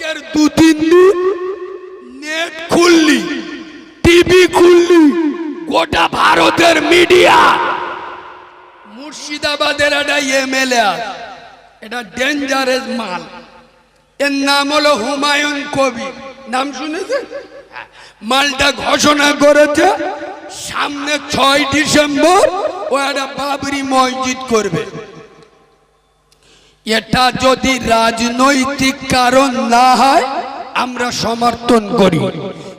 আজকের দু তিন দিন, নেট খুললি, টিভি খুললি, গোটা ভারতের মিডিয়া। মুর্শিদাবাদের একটা এমএলএ এটা ডেঞ্জারাস মাল। এর নাম হলো হুমায়ুন কবি নাম শুনেছেন? মালটা ঘোষণা করেছে, সামনে ছয় ডিসেম্বর ও একটা বাবরি মসজিদ করবে। এটা যদি রাজনৈতিক কারণ না হয়, আমরা সমর্থন করি।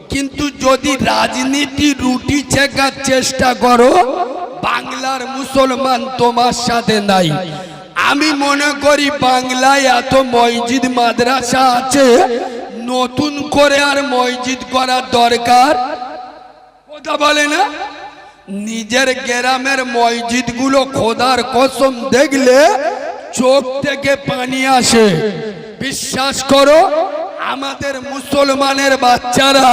কিন্তু যদি রাজনীতি রুটি ছেকার চেষ্টা করো, বাংলার মুসলমান তোমার সাথে নাই। আমি মনে করি বাংলায় এত মসজিদ, মাদ্রাসা আছে, নতুন করে আর মসজিদ করার দরকার। কথা বলে না? নিজের গ্রামের মসজিদগুলো খোদার কসম দেখলে চোখ থেকে পানি আসে। বিশ্বাস করো, আমাদের মুসলমানের বাচ্চারা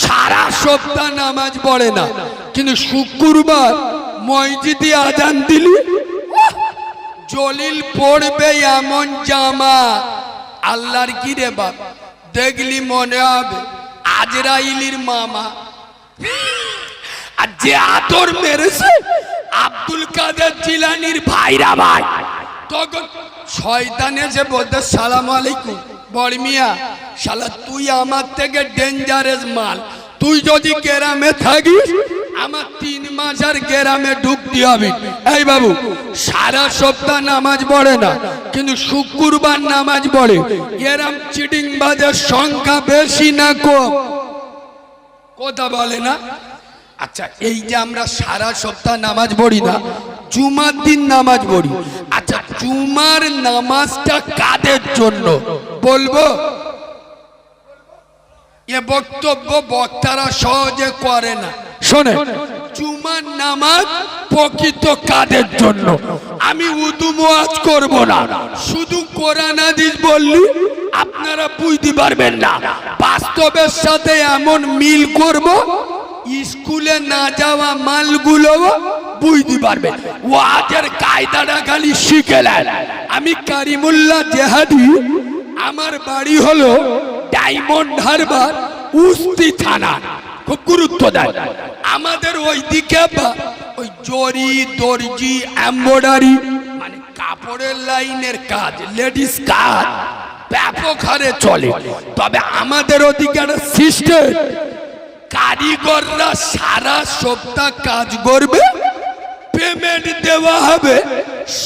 সারা সপ্তাহ নামাজ পড়ে না। কিন্তু শুক্রবার মসজিদে আজান দিলি জলিল পড়বে এমন জামা। আল্লাহর কি রে বাপ, দেখলি মনে হবে আজরাইলির মামা। আর যে আতর মেরেছে, আব্দুল কাদের জিলানির ভাইরা ভাই। তখন শয়তান এসে বলতে, সালাম আলাইকুম বড়মিয়া শালা, তুই আমার থেকে ডেঞ্জারাস মাল। তুই যদি গ্রামে থাকিস, আমার তিন মাস আর গ্রামে ঢুকতে হবে। এই বাবু, সারা সপ্তাহ নামাজ পড়ে না, কিন্তু শুক্রবার নামাজ পড়ে। এরম চিটিং বাজের সংখ্যা বেশি না কম কথা বলে না? আচ্ছা এই যে আমরা সারা সপ্তাহ নামাজ পড়ি না জুমার দিন নামাজ পড়ি। আচ্ছা জুমার নামাজটা কাদের জন্য? বলব? এ বক্তব্য বক্তারা সহজে করে না। শোনে জুমার নামাজ প্রকৃত কাদের জন্য? আমি উদু মোয়াজ করব না। শুধু কোরআন, হাদিস বললি, আপনারা বুঝতে পারবেন না। বাস্তবের সাথে এমন মিল করব, স্কুলে না যাওয়া মালগুলো বুঝতে পারবে। ওয়াজের কায়দাটা খালি শিখে নেন। আমি কারিমুল্লাহ জেহাদি, আমার বাড়ি হলো ডায়মন্ড হারবার, উস্তি থানা। খুব গুরুত্ব দেয় আমাদের ওই দিকে ওই জরি, দর্জি, এম্বয়ডারি মানে কাপড়ের লাইনের কাজ, লেডিস কাজ, ব্যাপক হারে চলে। তবে আমাদের ওদিকে একটা সিস্টেম, কারিগররা সারা সপ্তাহ কাজ করবে পেমেন্ট দেওয়া হবে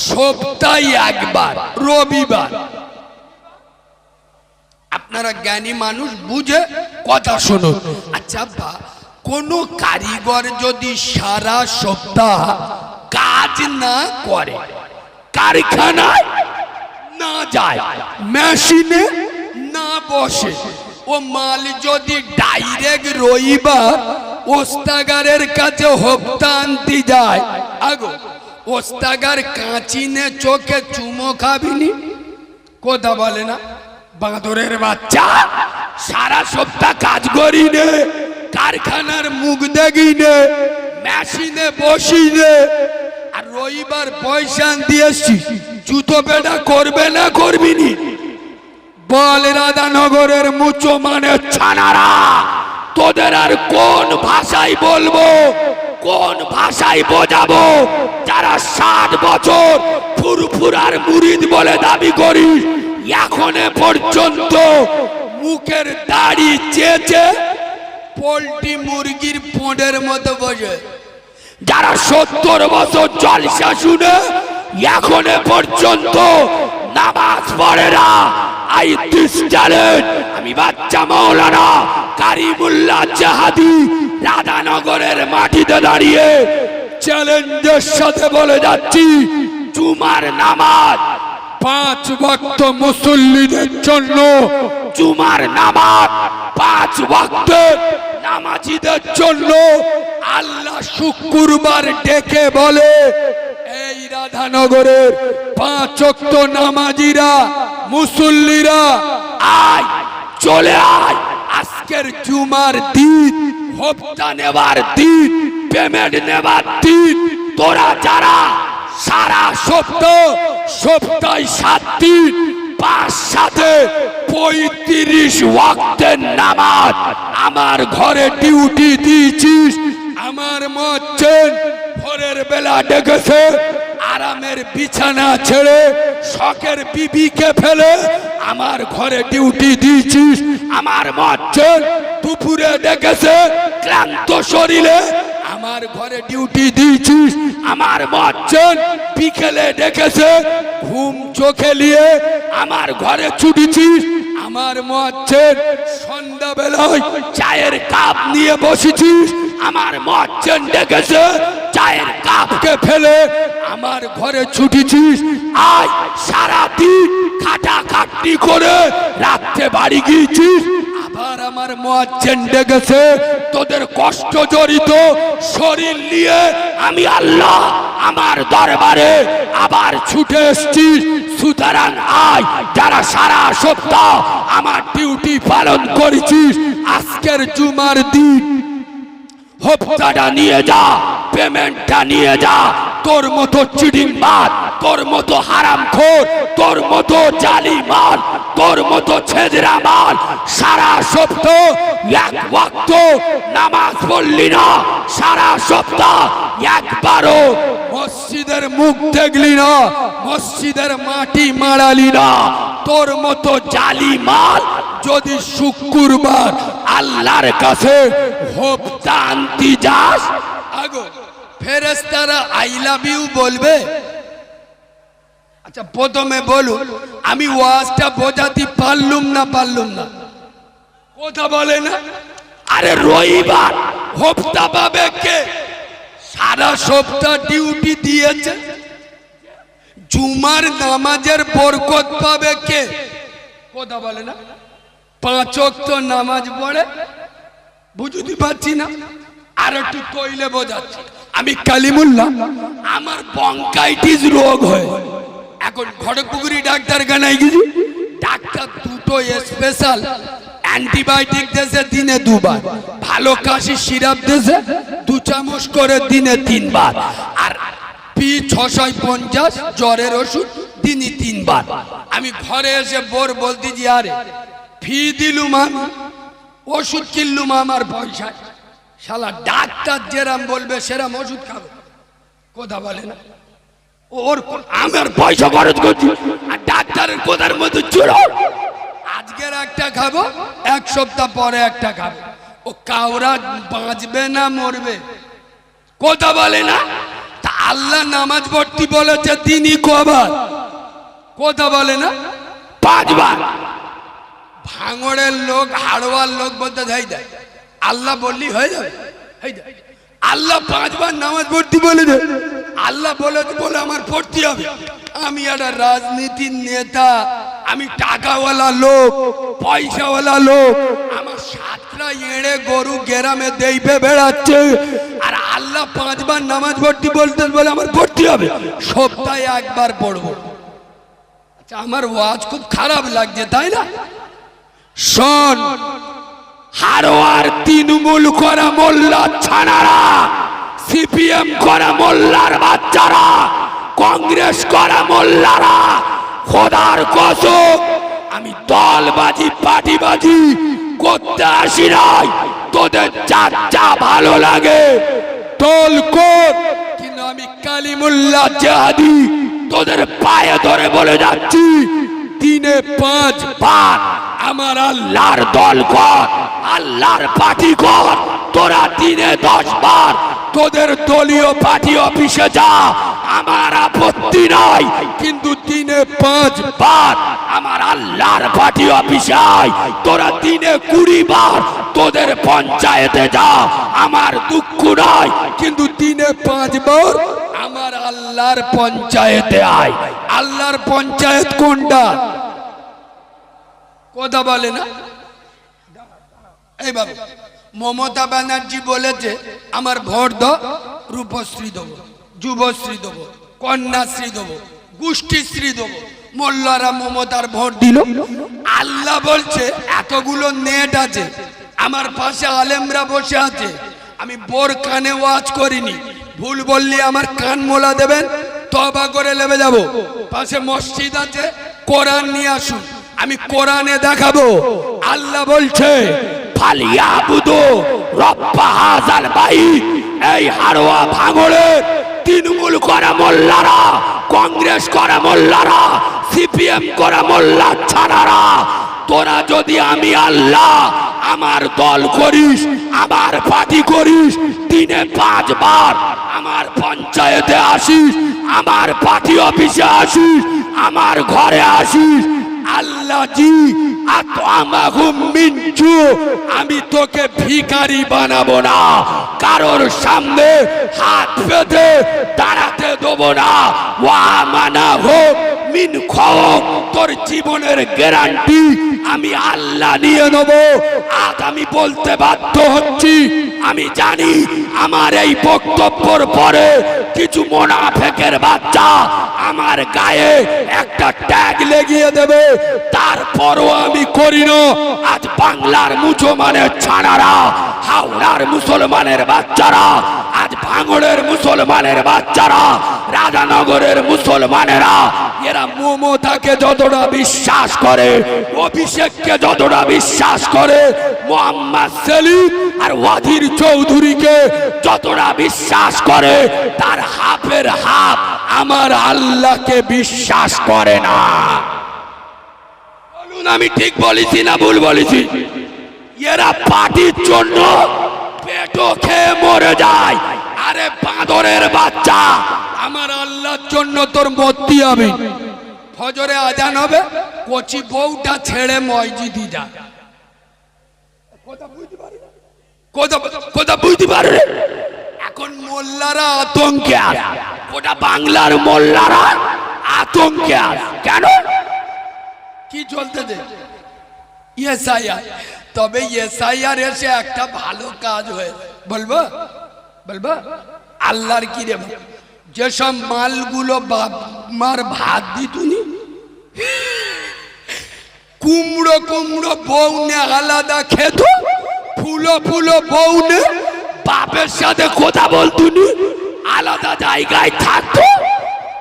সপ্তাহে একবার, রবিবার। আপনারা জ্ঞানী মানুষ, বুঝে কথা শুনুন। আচ্ছা বা, কোনো কারিগর যদি সারা সপ্তাহ কাজ না করে, কারখানায় না যায়, মেশিনে না বসে, ও মাল যদি ডাইরেক্ট রবিবার ওস্তাগারের কাছে হপ্তা আনতে যায় আগো, ওস্তাগার কাঁচিনে চোখে চুমো খাবিনি? কথা বলে না? বাঁদরের বাচ্চা, সারা সপ্তাহ কাজ করি নে কারখানার মুখ দেখি নে মেশিনে বসি নে আর রবিবার পয়সা দিয়েছি জুতো বেটা করবে না করবি করবিনি? বল রাধানগরের মুচো মানে ছানারা, তোদের আর কোন ভাষায় বলব? কোন ভাষায় বোঝাবো? যারা ষাট বছর ফুরফুরার মুরিদ বলে দাবি করি, এখনে পর্যন্ত মুখের দাড়ি চেয়েছে পোল্ট্রি মুরগির পোঁডের মতো বোঝে যারা সত্তর বছর জলসা শুনে এখনও পর্যন্ত নামাজ পড়ে না, আই দিস আমি বাচ্চা মৌলানা কারিমুল্লাহ জাহাদি রাধানগরের মাটিতে দাঁড়িয়ে চ্যালেঞ্জের সাথে বলে যাচ্ছি জুমার নামাজ পাঁচ ভক্ত মুসল্লিদের জন্য জুমার নামাজ পাঁচ ভক্ত নামাজিদের জন্য আল্লাহ শুক্রবার ডেকে বলে এই রাধানগরের পাঁচ অক্ত নামাজিরা মুসল্লিরা আয় চলে আয় আজকের জুমার দিন হপ্তা নেবার দিন পেমেন্ট নেবার দিন। তোরা যারা সারা সপ্তাহ সপ্তাহে সাত দিন পাঁচ সাথে পঁয়ত্রিশ ওয়াক্তের নামাজ আমার ঘরে ডিউটি দিয়েছিস আমার মচ্ছেন ভোরের বেলা ডেকেছে আরামের বিছানা ছেড়ে শখের বিবিকে ফেলে আমার ঘরে ডিউটি দিয়েছিস, আমার মচ্ছেন দুপুরে দেখেছে ক্লান্ত শরীরে, আমার ঘরে ডিউটি দিয়েছিস, আমার মচ্ছেন বিকেলে ডেকেছে ঘুম চোখে নিয়ে আমার ঘরে ছুটেছিস, আমার মচ্ছেন সন্ধ্যাবেলায় চায়ের কাপ নিয়ে বসেছিস আমার মচ্ছেন ডেকেছে চায়ের কাপকে ফেলে? আমার ঘরে ছুটেছিস আয় সারাদিন খাটা খাটনি করে রাত্রে বাড়ি গিয়েছিস। আবার আমার মোয়াজ্জেন ডেকেছে তোদের কষ্ট জড়িত শরীর নিয়ে আমি আল্লাহ আমার দরবারে আবার ছুটে এসছিস সুতরাং আয় যারা সারা সপ্তাহ আমার ডিউটি পালন করেছিস আজকের জুমার দিন হপ্তাটা নিয়ে যা, পেমেন্টটা নিয়ে যা। তোর মতো চিডিং মাল তোর মতো হারাম খোর তোর মতো জালি মাল তোর মতো ছেদরা মাল সারা সপ্তাহ এক ওয়াক্ত নামাজ পড়লি না। সারা সপ্তাহ একবারও মসজিদের মুখ দেখলি না, মসজিদের মাটি মারালি না। তোর মতো জালি মাল যদি শুক্রবার আল্লাহর কাছে হোপটা আনতি যাস, আগো ফেরেস্তারা আই লাভ ইউ বলবে। আচ্ছা প্রথমে বলুন, আমি ওয়াজটা বোঝাতে পারলুম না পারলুম না? কথা বলে না? আরে রবিবার। হোপটা পাবে কে? সারা সপ্তাহ ডিউটি দিয়েছে। জুমার নামাজের বরকত পাবে কে? কথা বলে না? পাঁচ তো নামাজ পড়ে? বুঝতে পারছি না। আর একটু কইলে বোঝাচ্ছি। আমি কালিমুল্লাহ। আমার বঙ্কাইটিস রোগ হয়। এখন ঘটকপুকুরি ডাক্তার গানায় গেছি। ডাক্তার দুটো স্পেশাল অ্যান্টিবায়োটিক দেশে দিনে দুবার। ভালো কাশি সিরাপ দেশে দু চামচ করে দিনে তিনবার। আর পি ছশো পঞ্চাশ জ্বরের ওষুধ দিনই তিনবার। আমি ঘরে এসে বোর বলতেছি আরে, ফি দিলুম আমি ওষুধ কিনলুম আমার পয়সা শালা ডাক্তার যেরাম বলবে, সেরাম ওষুধ খাব। কথা বলে না। ওর আমার পয়সা খরচ করছি। আর ডাক্তারের কোথার মতো চুরো। আজকের একটা খাব, এক সপ্তাহ পরে একটা খাব। ও কাউরা বাঁচবে না মরবে। কথা বলে না? তা আল্লাহ নামাজ পড়তে বলেছে তিনি কবার। কথা বলে না? পাঁচবার। ভাঙড়ের লোক হাড়োয়ার লোক বলতে দেয় দেয়। আল্লাহ বললি হয়ে যাবে। আল্লাহ পাঁচবার নামাজ পড়তে বলে দে আল্লাহ বলে বলে আমার পড়তে হবে। আমি একটা রাজনীতির নেতা। আমি টাকাওয়ালা লোক, পয়সাওয়ালা লোক। আমার সাতটা এড়ে গরু গেরামে দেইবে বেড়াচ্ছে। আর আল্লাহ পাঁচবার নামাজ ভর্তি বলতে বলে আমার ভর্তি হবে। সপ্তাহে একবার পড়ব। আচ্ছা আমার ওয়াজ খুব খারাপ লাগছে, তাই না? শোন, হারোয়ার তৃণমূল করা মোল্লা ছানারা, সিপিএম করা মোল্লার বাচ্চারা, কংগ্রেস করা মোল্লারা খোদার কসম, আমি দলবাজি, পার্টিবাজি করতে আসি নাই। তোদের যা যা ভালো লাগে, দল কর। কিন্তু আমি কালিমুল্লাহ জাহাদি, তোদের পায়ে ধরে বলে যাচ্ছি, দিনে পাঁচ বার আমার আল্লাহর দল কর, আল্লাহর পার্টি কর। তোরা দিনে দশ বার তোদের দলীয় পার্টি অফিসে যা, আমার আপত্তি নাই। কিন্তু দিনে পাঁচ বার আমার আল্লাহর পার্টি অফিসে তোরা দিনে কুড়ি বার তোদের পঞ্চায়েতে যা, আমার দুঃখ নাই। কিন্তু দিনে পাঁচবার আমার আল্লাহর পঞ্চায়েতে আয়। আল্লাহর পঞ্চায়েত কোনটা? কথা বলে না? এই মমতা ব্যানার্জি বলেছে আমার ভোট দ রূপশ্রী দেবো, যুবশ্রী দেবো, কন্যাশ্রী দেবো, গোষ্ঠীশ্রী দেবো। মোল্লারা মমতার ভোট দিল। আল্লাহ বলছে, এতগুলো নেট আছে, আমার পাশে আলেমরা বসে আছে, আমি বোর কানে ওয়াজ করিনি। ভুল বললি আমার কান মোলা দেবেন, তবা করে লেবে যাব। পাশে মসজিদ আছে, কোরআন নিয়ে আসুন, আমি কোরআনে দেখাবো। আল্লাহ বলছে ফালিয়াবুদু রব্বা হাযাল বাইত এই হাড়োয়া ভাঙড়ে তৃণমূল করা মোল্লারা, কংগ্রেস করা মোল্লারা, সিপিএম করা মোল্লা ছাড়ারা, তোরা যদি আমি আল্লাহ আমার দল করিস, আমার পার্টি করিস, দিনে পাঁচবার আমার পঞ্চায়েতে আসিস, আমার পার্টি অফিসে আসিস, আমার ঘরে আসিস আল্লাহ জি। মিঞ্চু আমি তোকে ভিখারি বানাবো না। কারোর সামনে হাত পেতে দাঁড়াতে দেবো না। ওয়া মানা মিন খক তোর জীবনের গ্যারান্টি আমি আল্লাহ নিয়ে নেব। আজ আমি বলতে বাধ্য হচ্ছি, আমি জানি আমার এই বক্তব্যর পরে কিছু মোনাফেকের বাচ্চা আমার গায়ে একটা ট্যাগ লেগিয়ে দেবে। তারপরও আমি করি না। আজ বাংলার মুসলমানের ছাড়ারা হাওড়ার মুসলমানের বাচ্চারা, আজ ভাঙড়ের মুসলমানের বাচ্চারা রাজানগরের মুসলমানেরা, এরা মমতাকে যতটা বিশ্বাস করে, অভিষেককে যতটা বিশ্বাস করে, মোহাম্মদ সেলিম আর ওয়াজির চৌধুরীকে যতটা বিশ্বাস করে, তার হাফের হাফ আমার আল্লাহকে বিশ্বাস করে না। বলুন, আমি ঠিক বলেছি না ভুল বলেছি? এরা পার্টির জন্য পেটো খেয়ে মরে যায়। আরে বাঁদরের বাচ্চা। আমার আল্লাহর জন্য তোর মূর্তি হবে। ফজরে আজান হবে, কচি বউটা ছেড়ে মসজিদি যা। কোথা বুঝতে পারে এখন মোল্লারা আতঙ্কে আছে ওটা বাংলার মোল্লারা আতঙ্কে আছে কেন? কি চলতেছে এসআইআর। তবে এসআইআর এসে একটা ভালো কাজ হয়ে বলব? বলব, আল্লাহর কি রে যেসব মালগুলো বাপমার ভাত দিতুনি কুমড়ো কুমড়ো বউনে আলাদা খেত, ফুলো ফুলো বউনে বাপের সাথে কথা বলতুনি আলাদা জায়গায় থাকতো,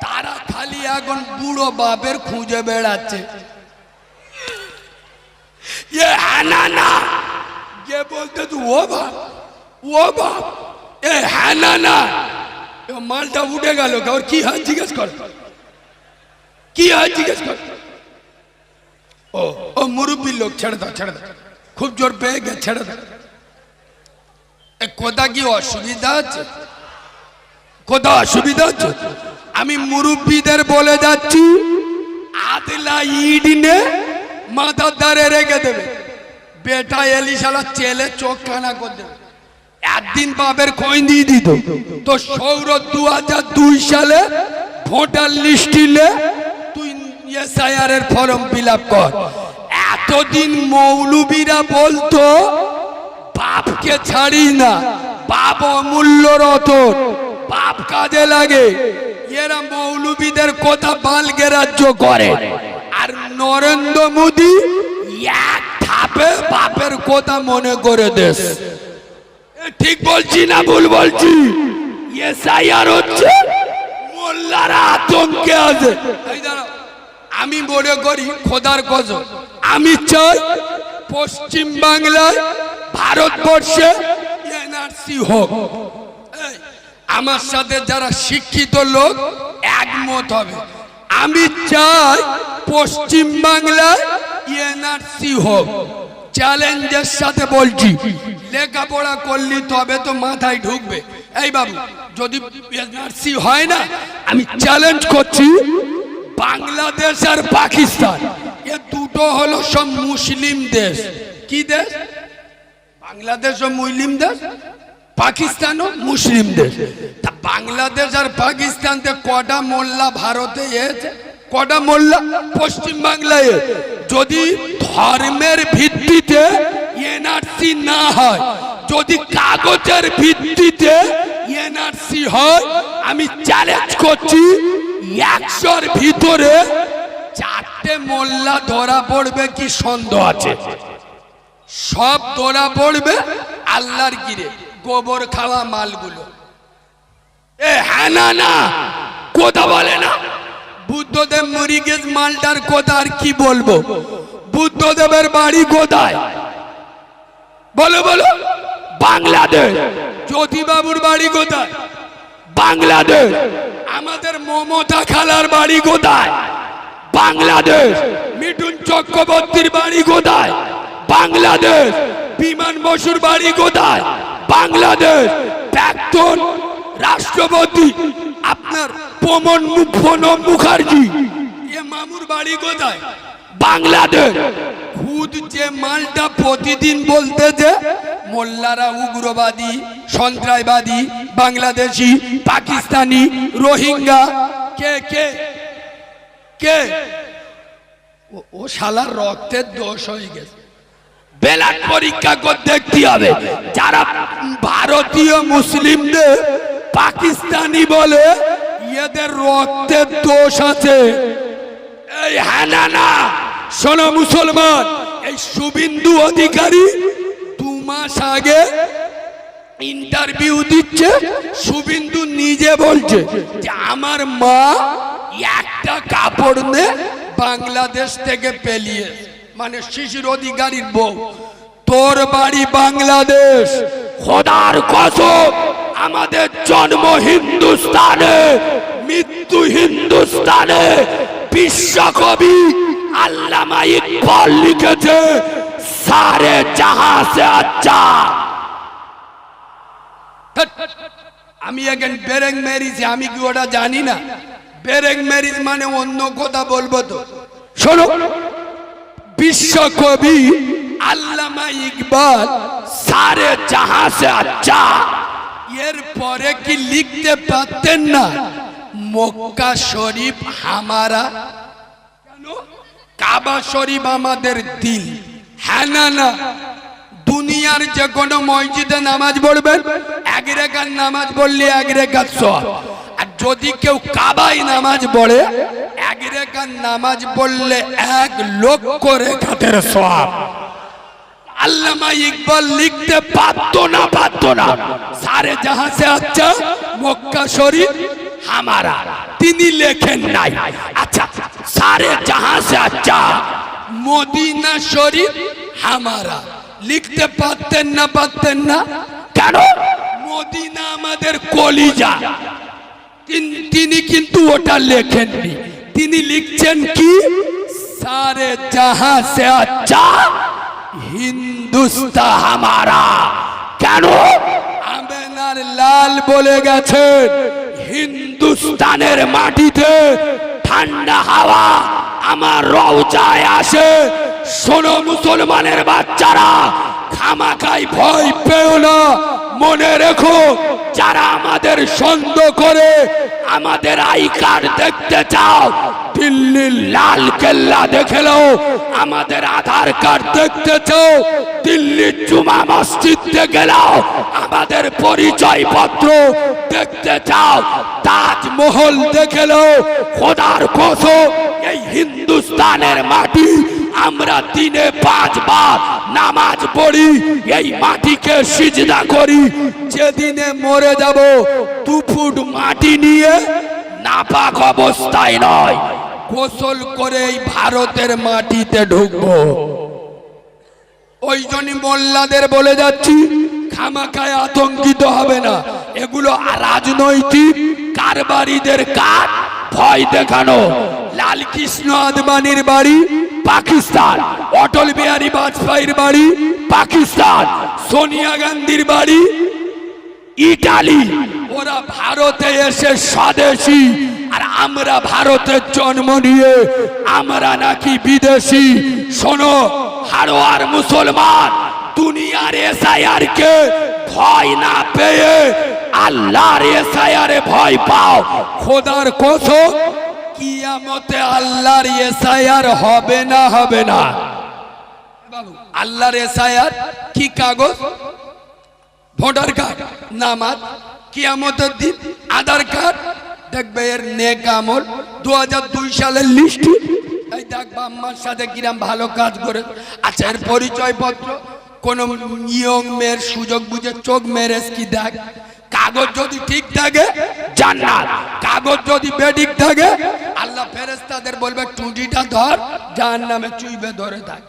তারা খালি এখন বুড়ো বাপের খুঁজে বেড়াচ্ছে। এ না যে বলতে তু ও বাপ ও বাপ এ হ্যাঁ না না। মালটা উঠে গেল ওর কি হয় জিজ্ঞেস কর। কি হয় জিজ্ঞেস কর। ও ও, মুরব্বীর লোক, ছেড়ে দাও ছেড়ে দাও। খুব জোর পেয়ে গেছে ছেড়ে দাও। কোথা কি অসুবিধা আছে? কোথা অসুবিধা আছে? আমি মুরব্বীদের বলে যাচ্ছি, আদলা ইডিনে মাথার দ্বারে রেখে দেবে। বেটা এলিশালা চেলে চোখ কানা করে দেবে। একদিন বাপের কই দিয়ে দিত। তো সৌর দু হাজার দুই সালে ভোটার লিস্টিলে তুই এসআইআর এর ফর্ম ফিল কর। এতদিন মৌলবীরা বলতো, বাপকে ছাড়ি না, বাপ অমূল্য রতন, বাপ কাজে লাগে। এরা মৌলবীদের কথা বাল গ্রাহ্য করে। আর নরেন্দ্র মোদী এক ধাপে বাপের কথা মনে করে দেশ। ঠিক বলছি না ভুল বলছি? হচ্ছে আছে। আমি মনে করি খোদার কসম আমি চাই পশ্চিম বাংলায় ভারতবর্ষে এনআরসি হোক। আমার সাথে যারা শিক্ষিত লোক একমত হবে। আমি চাই পশ্চিম বাংলায় এনআরসি হোক। চ্যালেঞ্জের সাথে বলছি। লেখাপড়া করলি তবে তো মাথায় ঢুকবে। এই বাবু, যদি এনআরসি হয় না, আমি চ্যালেঞ্জ করছি বাংলাদেশ আর পাকিস্তান। এ দুটো হলো সব মুসলিম দেশ। কি দেশ? বাংলাদেশ ও মুসলিম দেশ পাকিস্তানও মুসলিম দেশ। তা বাংলাদেশ আর পাকিস্তানতে কটা মোল্লা ভারতে এসে কটা মোল্লা? পশ্চিম বাংলায়। যদি ধর্মের ভিত্তিতে এনআরসি না হয়, যদি কাগজের ভিত্তিতে এনআরসি হয়, আমি চ্যালেঞ্জ করছি, একশোর ভিতরে চারটে মোল্লা ধরা পড়বে কি সন্দেহ আছে? সব ধরা পড়বে আল্লাহর গিরে, গোবর খাওয়া মালগুলো। এ হ্যাঁ না না, কথা বলে না। বুদ্ধদেব মরিগেজ মালটার কথা আর কি বলব? বুদ্ধদেবের বাড়ি কোথায়? বলো বলো। বাংলাদেশ। জ্যোতিবাবুর বাড়ি কোথায়? বাংলাদেশ। আমাদের মমতা খালার বাড়ি কোথায়? বাংলাদেশ। মিঠুন চক্রবর্তীর বাড়ি কোথায়? বাংলাদেশ। বিমান বসুর বাড়ি কোথায়? বাংলাদেশ। প্রাক্তন রাষ্ট্রপতি আপনার প্রমন মু- প্রণব মুখার্জি। এ মামুর বাড়ি কোথায়? বাংলাদেশ। খুদ যে মালটা প্রতিদিন বলতে যে মোল্লারা উগ্রবাদী সন্ত্রাসবাদী বাংলাদেশি পাকিস্তানি রোহিঙ্গা। কে কে? কে? ও- ও শালার রক্তের দোষ হয়ে গেছে। বেলাট পরীক্ষা করে দেখতে হবে। যারা ভারতীয় মুসলিমদের পাকিস্তানি বলে, এদের রক্তের দোষ আছে। এই হ্যাঁ না। শোনো মুসলমান, এই শুভিন্দু অধিকারী দু মাস আগে ইন্টারভিউ দিচ্ছে, শুভিন্দু নিজে বলছে যে, আমার মা একটা কাপড় নে বাংলাদেশ থেকে পেলিয়ে মানে শিশির অধিকারীর বউ। তোর বাড়ি বাংলাদেশ। খোদার কসম, আমাদের জন্ম হিন্দুস্তানে, মৃত্যু হিন্দুস্তানে, বিশ্বকবি আল্লামা ইকবাল লিখেছে, সারে জাহাঁ সে আচ্ছা আমি এখন বেরেং মেরিছি আমি কি ওটা জানি না? বেরেং মেরিজ মানে অন্য কথা বলব তো। শোনো বিশ্বকবি আল্লামা ইকবাল সারে জাহাঁ সে আচ্ছা। এর পরে কি লিখতে পারতেন না? মক্কা শরীফ হামারা। কাবা শরীফ আমাদের দিল। হ্যাঁ না না। দুনিয়ার যে কোনো মসজিদে নামাজ পড়বেন, এক রেখার নামাজ পড়লে এক রেখার সব আর যদি কেউ কাবাই নামাজ পড়ে নামাজ পড়লে এক লক্ষ রেখাতের সব আল্লামা ইকবাল লিখতে পারতো না পারতো না। সারে জাহাঁ সে আচ্ছা মক্কা শরীফ, হামারা। তিনি লেখেন নাই। আচ্ছা সারে জাহাঁ সে আচ্ছা মদিনা শরীফ, হামারা। লিখতে পারতেন না পারতেন না। কেন? মদিনা আমাদের কলিজা। তিনি কিন্তু ওটা লেখেননি। তিনি লিখছেন কি? সারে জাহাঁ সে আচ্ছা হিন্দুস্তা হামারা। কেন? আমেনার লাল বলে গেছেন হিন্দুস্তানের মাটিতে ঠান্ডা হাওয়া আমার রওজায় আসে। শোনো মুসলমানের বাচ্চারা খামাকাই ভয় পেও না, মনে রেখো যারা আমাদের সন্দেহ করে, আমাদের আই কার্ড দেখতে চাও, দিল্লির লাল কেল্লা দেখেলো আমাদের আধার কার্ড দেখতে চাও, দিল্লির জুমা মসজিদে গেলাও আমাদের পরিচয় পত্র দেখতে চাও, তাজমহল দেখেলো খোদার কসম, এই হিন্দুস্তানের মাটি আমরা দিনে পাঁচবার নামাজ পড়ি, এই মাটিকে সিজদা করি। যেদিনে মরে যাব, দু ফুট মাটি নিয়ে নাপাক অবস্থায় নয়। গোসল করে এই ভারতের মাটিতে ঢুকবো। ওই জন্যই মোল্লাদের বলে যাচ্ছি, খামাখায় আতঙ্কিত হবে না। এগুলো রাজনৈতিক কারবারিদের কাজ ভয় দেখানো। লাল কৃষ্ণ আদবানির বাড়ি পাকিস্তান, অটল বিহারী বাজপেয়ীর বাড়ি পাকিস্তান, সোনিয়া গান্ধীর বাড়ি ইটালি। ওরা ভারতে এসে স্বদেশী, আর আমরা ভারতের জন্ম নিয়ে আমরা নাকি বিদেশি। শোনো, হারোয়ার মুসলমান দুনিয়ার এসআইআর কে ভয় না পেয়ে আল্লাহর এসআইআর ভয় পাও। খোদার কসম কিয়ামতে আল্লাহর এসআইআর হবে না হবে না? আল্লাহর এসআইআর কি কাগজ? ভোটার কার্ড নামাজ কিয়ামতের দিন আধার কার্ড? দেখবে এর নেক আমল। দু দুই সালের লিস্ট এই দেখবা আম্মার সাথে কিরাম ভালো কাজ করে। আচ্ছা এর পরিচয়পত্র? কোন ইয়ং মেয়ের সুযোগ বুঝে চোখ মেরেস কি দেখ? কাগজ যদি ঠিক থাকে, জান্নাত। কাগজ যদি বেঠিক থাকে, আল্লাহ ফেরেস্তাদের বলবে, টুটিটা ধর যার নামে চুইবে, ধরে থাক।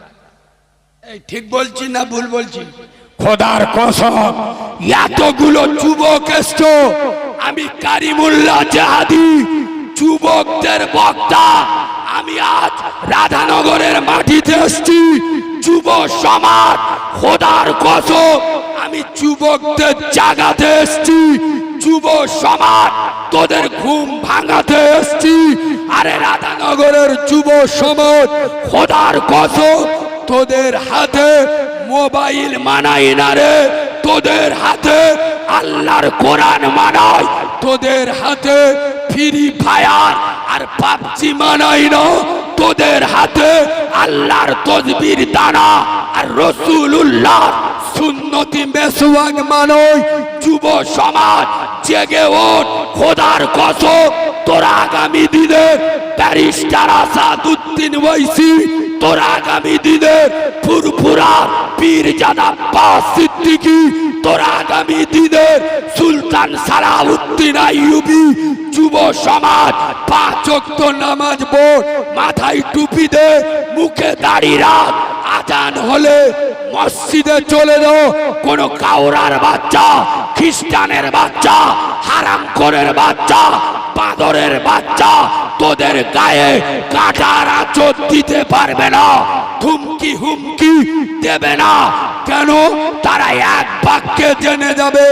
এই ঠিক বলছি না ভুল বলছি? খোদার কসম, এতগুলো যুবক এসছো। আমি কারিমুল্লাহ জাহাদি, যুবকদের বক্তা। আমি আজ রাধানগরের মাটিতে এসছি। যুব সমাজ, খোদার কসম আমি যুবকদের জাগাতে এসছি। যুব সমাজ তোদের ঘুম ভাঙাতে এসছি। আরে রাধানগরের যুব সমাজ, খোদার কসম, তোদের হাতে মোবাইল মানাই না রে। তোদের হাতে আল্লাহর কোরআন মানাই। তোদের হাতে ফ্রি ফায়ার আর পাবজি মানাই না। তোদের হাতে আল্লাহর তসবির দানা আর রসুল্লাহ সুন্নতি মেসওয়াক মানুষ, যুব সমাজ জেগে ওঠ, খোদার কসম, তোরা আগামী দিনে ব্যারিস্টার আসাদুদ্দিন ওয়াইসি, তোর আগামী দিনের ফুরফুরা পীর জাদা পাস সিদ্দিকি, তোর আগামী দিনের সুলতান সালাউদ্দিন আইয়ুবি, যুব সমাজ পাঁচ নামাজ পড়, মাথায় টুপি দে মুখে দাড়ি রাখ। আজান হলে মসজিদে চলে যাও। কোন কাউরার বাচ্চা, খ্রিস্টানের বাচ্চা হারাম করের বাচ্চা, বাদরের বাচ্চা তোদের গায়ে কাটার আচর দিতে পারবে না, ধুমকি হুমকি দেবে না। কেন? তারা এক বাক্যে জেনে যাবে,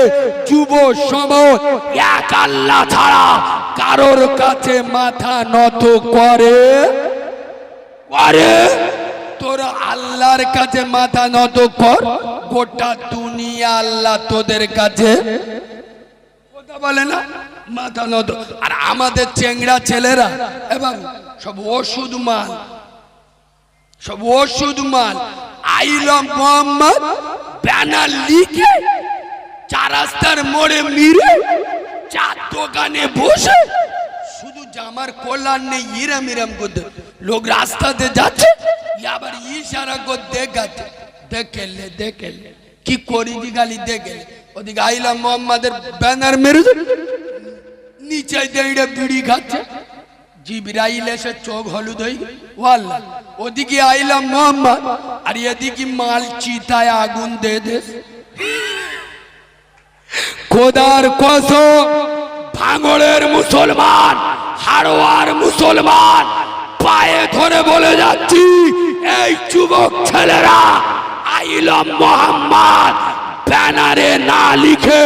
যুব সমাজ এক আল্লাহ ছাড়া কারোর কাছে মাথা নত করে। করে তোর আল্লাহর কাছে মাথা নত কর, গোটা দুনিয়া আল্লাহ তোদের কাছে। কথা বলে না? মাথা নত। আর আমাদের চেংড়া ছেলেরা, এবং সব ওষুধ মাল, সব ওষুধ মাল আইলাম মোহাম্মদ ব্যানার লিখে চার রাস্তার মোড়ে মিরে চার দোকানে বসে শুধু জামার কল্যাণ নেই ইরাম ইরাম করতে। লোক রাস্তাতে যাচ্ছে আবার ইশারা করে দেখাচ্ছে দেখেলে দেখেলে কি করি দি গালি দেখেলে ওদিকে আইলাম মোহাম্মদের ব্যানার মেরে নিচে দেড়ে বিড়ি খাচ্ছে জিবরাইল এসে চোখ হলুদ হয়ে ওয়াল্লাহ ওদিকে আইলাম মোহাম্মদ আর এদিকে মাল চিতায় আগুন দে দে খোদার কসম ভাঙড়ের মুসলমান হাড়োয়ার মুসলমান পায়ে ধরে বলে যাচ্ছি, এই যুবক ছেলেরা আইলম মোহাম্মদ। ব্যানারে না লিখে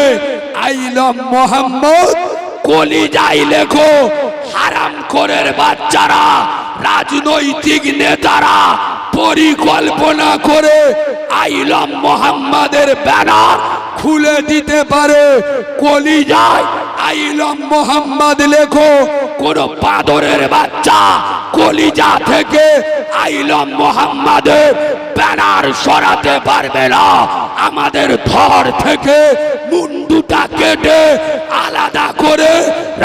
আইলম মোহাম্মদ। কলি যাই লেখো, হারাম করের বাচ্চারা, রাজনৈতিক নেতারা পরিকল্পনা করে আইলম মোহাম্মদের ব্যানার খুলে দিতে পারে। কলি যায় আইলাম মোহাম্মদ লেখো কোন পাদরের বাচ্চা কলিজা থেকে আইলাম মোহাম্মদের ব্যানার সরাতে পারবে না। আমাদের ধর থেকে মুন্ডুটা কেটে আলাদা করে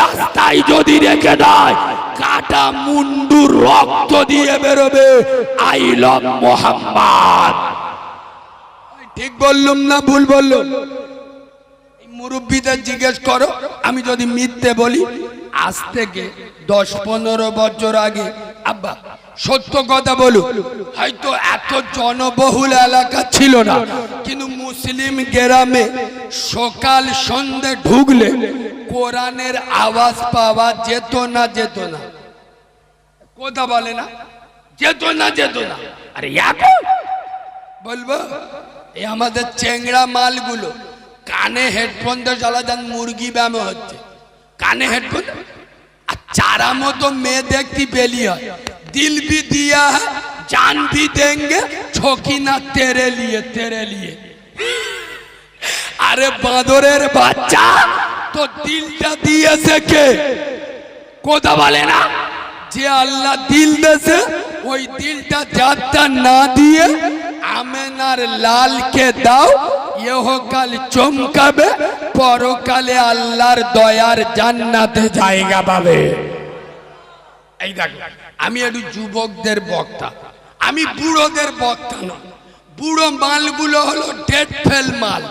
রাস্তায় যদি রেখে দেয়, কাটা মুন্ডুর রক্ত দিয়ে বেরোবে। আইলাম মোহাম্মদ। ঠিক বললুম না, ভুল বললুম? মুরব্বীদের জিজ্ঞেস করো, আমি যদি মিথ্যে বলি আজ থেকে দশ পনেরো বছর আগে, আব্বা, সত্য কথা বলুন হয়তো এত জনবহুল এলাকা ছিল না, কিন্তু মুসলিম গ্রামে সকাল সন্ধে ঢুকলে কোরআনের আওয়াজ পাওয়া যেত না যেত না। কথা বলে না, যেত না যেত না। আরে এখন বলব, এই আমাদের চেংড়া মালগুলো কানে হেডফোন দিয়ে চালা যান মুরগি ব্যায়াম হচ্ছে। কানে হেডফোন? আর চারা মতো মেয়ে দেখতে বেলি হয়? দিল বি দিয়া, জান বি দেঙ্গে, ছকি না তেরে লিয়ে তেরে লিয়ে। আরে বাঁদরের বাচ্চা, তো দিলটা দিয়েছে কে? কথা বলে না? যে আল্লাহ দিল দেশে ওই দিলটা যাত্রা না দিয়ে আমেনার লালকে দাও, ইহকাল চমকাবে, পরকালে আল্লাহর দয়ার জান্নাতে জায়গা পাবে। এই দেখো, আমি একটু যুবকদের বক্তা, আমি বুড়োদের বক্তা না বুড়ো মালগুলো হলো ডেড ফেল মাল।